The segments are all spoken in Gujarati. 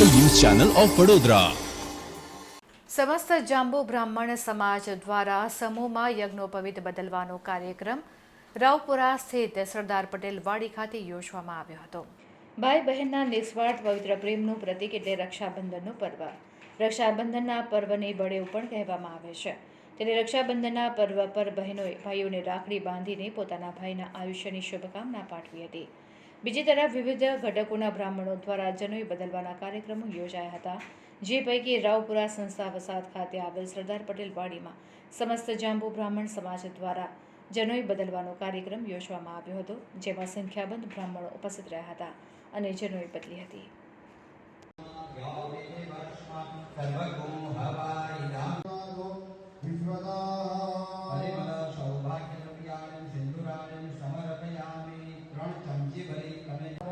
Channel of Vadodara. સમસ્ત જાંબુ બ્રાહ્મણ સમાજ દ્વારા સમૂહમાં યજ્ઞોપવિત બદલવાનો કાર્યક્રમ રાવપુરા સ્થિત સરદાર પટેલ વાડી ખાતે યોજવામાં આવ્યો હતો. ભાઈ બહેનના નિસ્વાર્થ પવિત્ર પ્રેમનું પ્રતીક એટલે રક્ષાબંધનનું પર્વ. રક્ષાબંધનના પર્વને બળેવ પણ કહેવામાં આવે છે. ત્યારે રક્ષાબંધનના પર્વ પર બહેનોએ ભાઈઓને રાખડી બાંધીને પોતાના ભાઈના આયુષ્યની શુભકામના પાઠવી હતી. બીજી તરફ વિવિધ ઘટકોના બ્રાહ્મણો દ્વારા જનોઈ બદલવાના કાર્યક્રમો યોજાયા હતા. જે પૈકી રાવપુરા સંસ્થા વસાદ ખાતે આવેલ સરદાર પટેલ વાડીમાં સમસ્ત જાંબુ બ્રાહ્મણ સમાજ દ્વારા જનોઈ બદલવાનો કાર્યક્રમ યોજવામાં આવ્યો હતો, જેમાં સંખ્યાબંધ બ્રાહ્મણો ઉપસ્થિત રહ્યા હતા અને જનોઈ બદલી હતી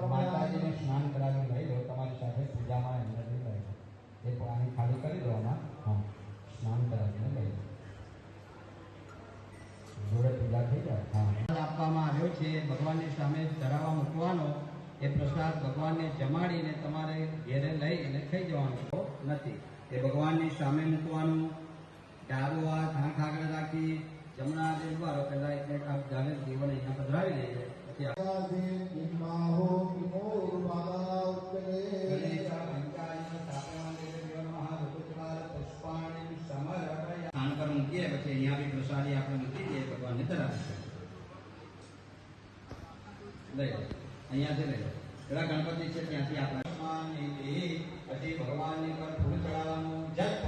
માતાજીને સ્નાન કરાવી લઈ લો તમારી સાથે પૂજામાં એમને લઈ લો એ પાણી ખાલી કરી દો આમાં હા સ્નાન કરાવીને લઈ લો જોડે પૂજા થઈ જાય હા આપવામાં આવ્યો છે ભગવાનની સામે ધરાવા મૂકવાનો એ પ્રસાદ ભગવાનને જમાડીને તમારે ઘેરે લઈ અને ખાઈ જવાનો નથી. એ ભગવાનની સામે મૂકવાનું ડાબો હાથ હાથ આગળ રાખી જમણા હાથે ઉભારો પહેલા એટલે આપ જાણે જીવન અહીંયા પધરાવી લઈએ સ્થાન પર મૂકીએ પછી અહીંયા બી પ્રસાદી આપણે મૂકી દઈએ ભગવાનને ધરાવી લઈ લો. અહીંયાથી લઈ લો. પેલા ગણપતિ છે ત્યાંથી આપણે. પછી ભગવાનની પર ફૂલ ચડાવવાનું જપ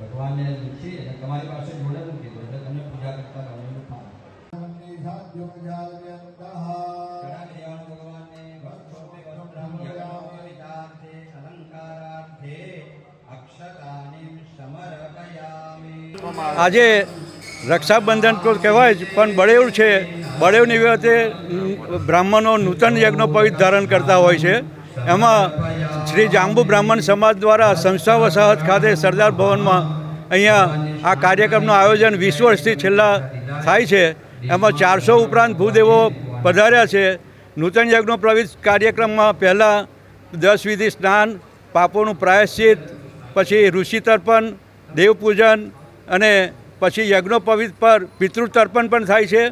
ભગવાનને મૂકી અને તમારી પાસે જોડે મૂકી દો એટલે તમને પૂજા કરતા રહેવાનું ફાવે. આજે રક્ષાબંધન તો કહેવાય જ, પણ બળેવ છે. બળેવની વખતે બ્રાહ્મણો નૂતન યજ્ઞોપવિત ધારણ કરતા હોય છે. એમાં શ્રી જાંબુ બ્રાહ્મણ સમાજ દ્વારા સંસ્થા વસાહત ખાતે સરદાર ભવનમાં અહીંયા આ કાર્યક્રમનું આયોજન વીસ વર્ષથી છેલ્લા થાય છે. એમાં ચારસો ઉપરાંત ભૂદેવો પધાર્યા છે. નૂતન યજ્ઞોપવિત કાર્યક્રમમાં પહેલાં દસ વિધિ સ્નાન, પાપોનું પ્રાયશ્ચિત, પછી ઋષિ તર્પણ, દેવપૂજન અને પછી યજ્ઞોપવિત પર પિતૃ તર્પણ પણ થાય છે.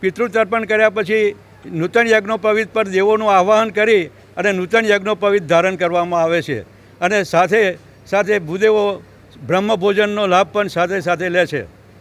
પિતૃ તર્પણ કર્યા પછી નૂતન યજ્ઞોપવિત પર દેવોનું આવાહન કરી અને નૂતન યજ્ઞોપવિત ધારણ કરવામાં આવે છે. અને સાથે સાથે ભૂદેવો બ્રહ્મ ભોજનનો લાભ પણ સાથે સાથે લે છે.